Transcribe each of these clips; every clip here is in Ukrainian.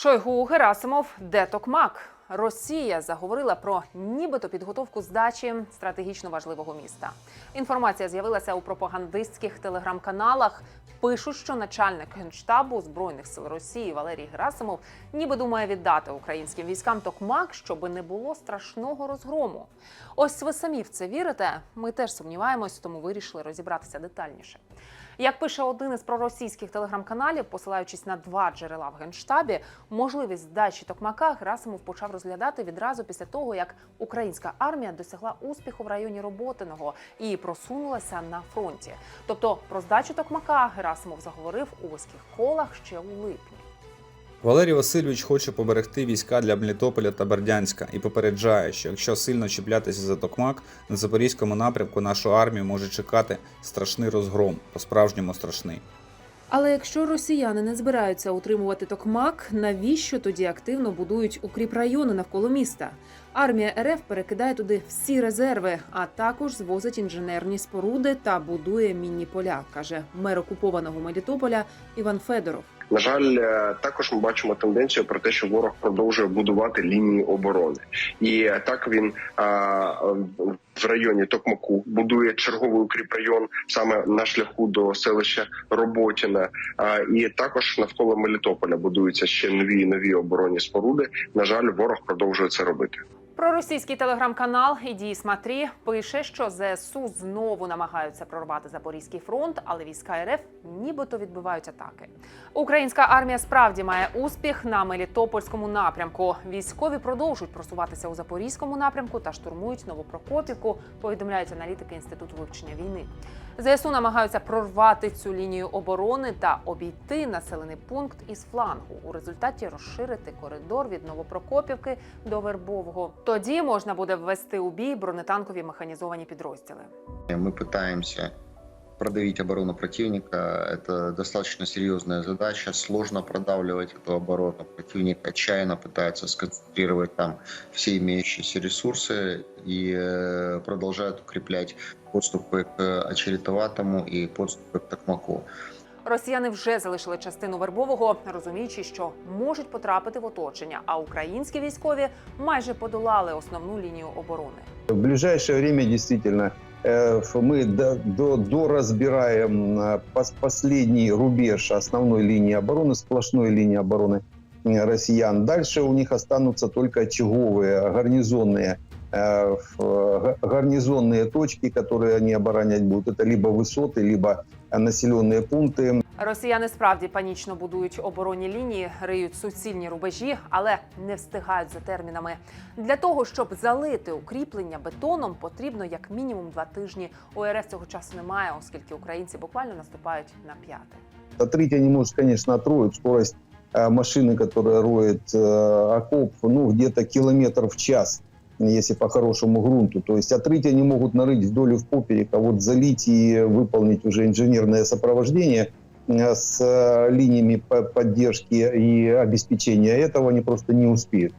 Шойгу Герасимов, де Токмак? Росія заговорила про нібито підготовку здачі стратегічно важливого міста. Інформація з'явилася у пропагандистських телеграм-каналах. Пишуть, що начальник генштабу збройних сил Росії Валерій Герасимов ніби думає віддати українським військам Токмак, щоби не було страшного розгрому. Ось ви самі в це вірите. Ми теж сумніваємось, тому вирішили розібратися детальніше. Як пише один із проросійських телеграм-каналів, посилаючись на два джерела в генштабі, можливість здачі Токмака Герасимов почав розглядати відразу після того, як українська армія досягла успіху в районі Роботиного і просунулася на фронті. Тобто про здачу Токмака Герасимов заговорив у вузьких колах ще у липні. Валерій Васильович хоче поберегти війська для Мелітополя та Бердянська і попереджає, що якщо сильно чіплятися за Токмак, на запорізькому напрямку нашу армію може чекати страшний розгром, по-справжньому страшний. Але якщо росіяни не збираються утримувати Токмак, навіщо тоді активно будують укріпрайони навколо міста? Армія РФ перекидає туди всі резерви, а також звозить інженерні споруди та будує мінні поля, каже мер окупованого Мелітополя Іван Федоров. На жаль, е, також ми бачимо тенденцію про те, що ворог продовжує будувати лінії оборони, і так він а, в районі Токмаку будує черговий укріпрайон саме на шляху до селища Роботіна. А, і також навколо Мелітополя будуються ще нові нові оборонні споруди. На жаль, ворог продовжує це робити. Проросійський телеграм-канал «Ідії Смотрі» пише, що ЗСУ знову намагаються прорвати Запорізький фронт, але війська РФ нібито відбивають атаки. Українська армія справді має успіх на Мелітопольському напрямку. Військові продовжують просуватися у Запорізькому напрямку та штурмують Новопрокопівку. Повідомляють аналітики інституту вивчення війни. ЗСУ намагаються прорвати цю лінію оборони та обійти населений пункт із флангу. У результаті розширити коридор від Новопрокопівки до Вербового. Тоді можна буде ввести у бій бронетанкові механізовані підрозділи. Мы пытаемся продавить оборону противника. Это достаточно серьезная задача. Сложно продавливать эту оборону. Противник отчаянно пытается сконцентрировать там все имеющиеся ресурсы и э, продолжает укреплять подступы к Очеретоватому и подступы к Токмаку. Росіяни вже залишили частину Вербового, розуміючи, що можуть потрапити в оточення. А українські військові майже подолали основну лінію оборони. В ближайшее время действительно э, ф- мы до, до, доразбираем э, пос- последний рубеж основной линии обороны, сплошной линии обороны э, россиян. Дальше у них останутся только очаговые, гарнизонные, э, ф- га- гарнизонные точки, которые они оборонять будут. Это либо высоты, либо э, населенные пункты. Росіяни справді панічно будують оборонні лінії, риють суцільні рубежі, але не встигають за термінами. Для того щоб залити укріплення бетоном, потрібно як мінімум два тижні. У РФ цього часу немає, оскільки українці буквально наступають на п'яте. Отрыть они, может, конечно, отроют скорость э, машины, которая роет э, окоп, ну, где-то километр в час, если по хорошему грунту. То есть отрыть они могут нарыть вдоль и в поперек, а вот залить и выполнить уже инженерное сопровождение э, с э, линиями по- поддержки и обеспечения этого они просто не успеют.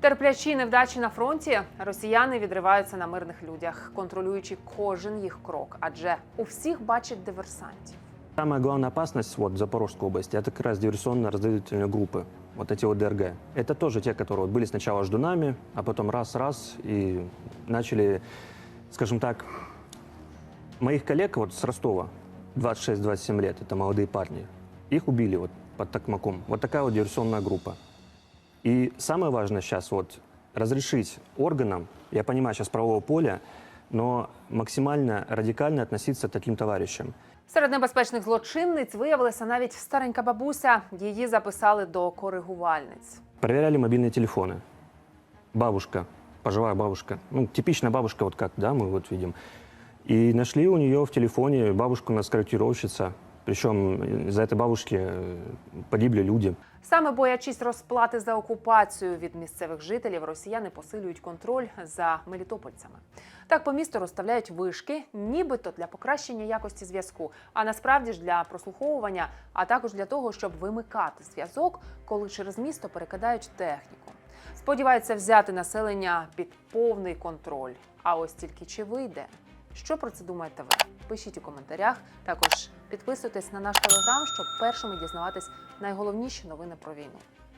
Терплячі невдачі на фронті, росіяни відриваються на мирних людях, контролюючи кожен їх крок, адже у всіх бачать диверсантів. Самая главная опасность вот, в Запорожской области – это как раз диверсионно-разведывательные группы, вот эти вот ДРГ. Это тоже те, которые вот были сначала ждунами, а потом раз-раз и начали, скажем так, моих коллег вот с Ростова, 26-27 лет, это молодые парни, их убили вот под Токмаком. Вот такая вот диверсионная группа. И самое важное сейчас вот разрешить органам, я понимаю сейчас правового поля, но максимально радикально относиться к таким товарищам. Серед небезпечних злочинниць виявилася навіть старенька бабуся. Її записали до коригувальниць. Проверяли мобильные телефоны. Бабушка, пожилая бабушка, ну, типичная бабушка, вот как, да, мы вот видим. И нашли у нее в телефоне бабушку, у нас корректировщица. Причем из-за этой бабушки э, погибли люди. Саме боячись розплати за окупацію від місцевих жителів, росіяни посилюють контроль за мелітопольцями. Так по місту розставляють вишки, нібито для покращення якості зв'язку, а насправді ж для прослуховування, а також для того, щоб вимикати зв'язок, коли через місто перекидають техніку. Сподіваються взяти населення під повний контроль. А ось тільки чи вийде? Що про це думаєте ви? Пишіть у коментарях. Також підписуйтесь на наш телеграм, щоб першими дізнаватись найголовніші новини про війну.